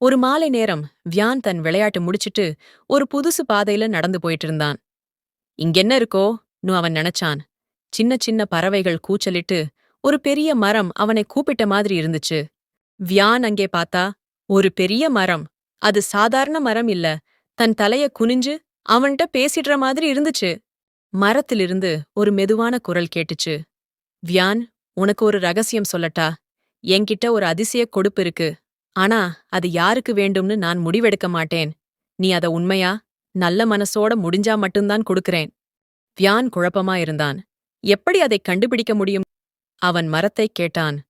ஒரு மாலை நேரம் வியான் தன் விளையாட்டு முடிச்சிட்டு ஒரு புதுசு பாதையில நடந்து போயிட்டு இருந்தான் இங்கென்ன இருக்கோ? நு அவன் நினைச்சான். சின்ன சின்ன பறவைகள் கூச்சலிட்டு ஒரு பெரிய மரம் அவனை கூப்பிட்ட மாதிரி இருந்துச்சு. வியான் அங்கே பார்த்தா ஒரு பெரிய மரம். அது சாதாரண மரம் இல்ல. தன் தலைய குனிஞ்சு அவன்கிட்ட பேசிடுற மாதிரி இருந்துச்சு. மரத்திலிருந்து ஒரு மெதுவான குரல் கேட்டுச்சு. வியான் உனக்கு ஒரு ரகசியம் சொல்லட்டா. என்கிட்ட ஒரு அதிசய கொடுப்பு இருக்கு. ஆனா அது யாருக்கு வேண்டும்னு நான் முடிவெடுக்க மாட்டேன். நீ அத உண்மையா நல்ல மனசோட முடிஞ்சா மட்டும்தான் கொடுக்கறேன். வியான் குழப்பமா இருந்தான். எப்படி அதை கண்டுபிடிக்க முடியும்? அவன் மரத்தைக் கேட்டான்.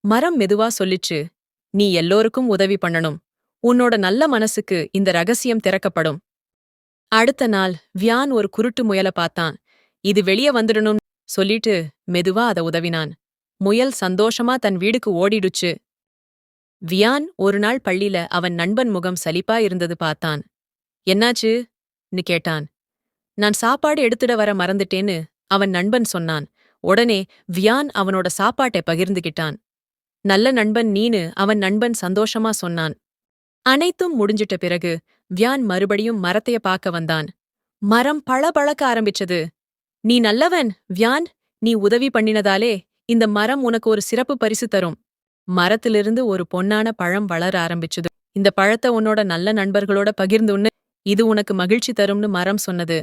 மரம் மெதுவா சொல்லிச்சு நீ எல்லோருக்கும் உதவி பண்ணணும். உன்னோட நல்ல மனசுக்கு இந்த ரகசியம் திறக்கப்படும். அடுத்த நாள் வியான் ஒரு குருட்டு முயல பார்த்தான். இது வெளிய வந்துடணும் சொல்லிட்டு மெதுவா அத உதவினான். முயல் சந்தோஷமா தன் வீடுக்கு ஓடிடுச்சு. வியான் ஒரு நாள் பள்ளியில அவன் நண்பன் முகம் சலிப்பா இருந்தது பார்த்தான். என்னாச்சு? ன்னு கேட்டான். நான் சாப்பாடு எடுத்துட வர மறந்துட்டேன்னு அவன் நண்பன் சொன்னான். உடனே வியான் அவனோட சாப்பாட்டை பகிர்ந்துகிட்டான். நல்ல நண்பன் நீனு அவன் நண்பன் சந்தோஷமா சொன்னான். அனைத்தும் முடிஞ்சிட்ட பிறகு வியான் மறுபடியும் மரத்தைய பார்க்க வந்தான். மரம் பளபளக்க ஆரம்பிச்சது. நீ நல்லவன் வியான். நீ உதவி பண்ணினதாலே இந்த மரம் உனக்கு ஒரு சிறப்பு பரிசு தரும். மரத்திலிருந்து ஒரு பொன்னான பழம் வளர ஆரம்பிச்சது. இந்த பழத்தை உன்னோட நல்ல நண்பர்களோட பகிர்ந்துன்னு இது உனக்கு மகிழ்ச்சி தரும்னு மரம் சொன்னது.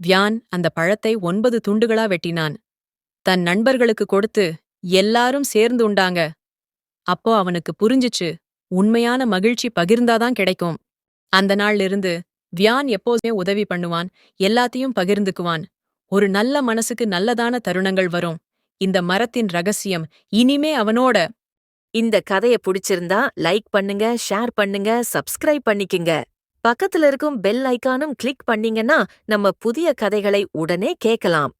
வியான் அந்த பழத்தை ஒன்பது துண்டுகளா வெட்டினான். தன் நண்பர்களுக்கு கொடுத்து எல்லாரும் சேர்ந்து உண்டாங்க. அப்போ அவனுக்கு புரிஞ்சுச்சு உண்மையான மகிழ்ச்சி பகிர்ந்தாதான் கிடைக்கும். அந்த நாள்லிருந்து வியான் எப்போதுமே உதவி பண்ணுவான் எல்லாத்தையும் பகிர்ந்துக்குவான். ஒரு நல்ல மனசுக்கு நல்லதான தருணங்கள் வரும். இந்த மரத்தின் ரகசியம். இனிமே அவனோட இந்த கதைய பிடிச்சிருந்தா லைக் பண்ணுங்க ஷேர் பண்ணுங்க சப்ஸ்கிரைப் பண்ணிக்கங்க. பக்கத்துல இருக்கும் பெல் ஐக்கானும் கிளிக் பண்ணீங்கன்னா நம்ம புதிய கதைகளை உடனே கேட்கலாம்.